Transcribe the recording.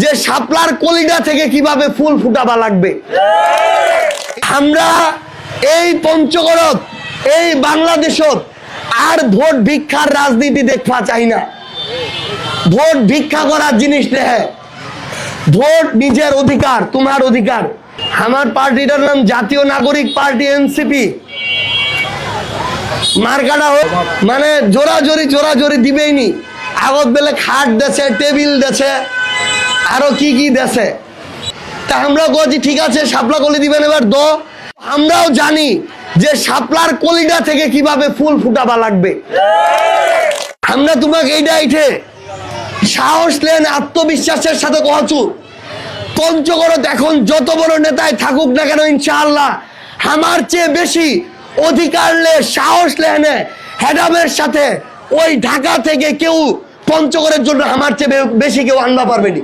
যে শাপলার কলিডা থেকে কীভাবে ফুল ফুটাবা লাগবে। আমরা এই পঞ্চগড়ত, এই বাংলাদেশত আর ভোট ভিক্ষার রাজনীতি দেখবা চাই না। ভোট ভিক্ষা করার জিনিস নেহে। ভোট নিজের অধিকার, তোমার অধিকার। আমার পার্টিটার নাম জাতীয় নাগরিক পার্টি, এনসিপি। মার্কাটা হোক মানে জোরাজোরি জোরাজোরি দিবেই নি। আগত বেলে খাট দেছে, টেবিল দেছে। আরও কি কি দেছে তা আমরা বলছি ঠিক আছে, শাপলা কলি দিবেন এবার দো। আমরাও জানি যে শাপলার কলিডা থেকে কীভাবে ফুল ফুটাবা লাগবে। আমরা তোমাকে এইটা আইঠে সাহস নেন আত্মবিশ্বাসের সাথে কহচু পঞ্চগড়ত এখন যত বড় নেতায় থাকুক না কেন, ইনশাআল্লাহ, আমার চেয়ে বেশি অধিকার লে, সাহস লেনে হেডামের সাথে ওই ঢাকা থেকে কেউ পঞ্চগড়ের জন্য আমার চেয়ে বেশি কেউ আনবা পারবেনি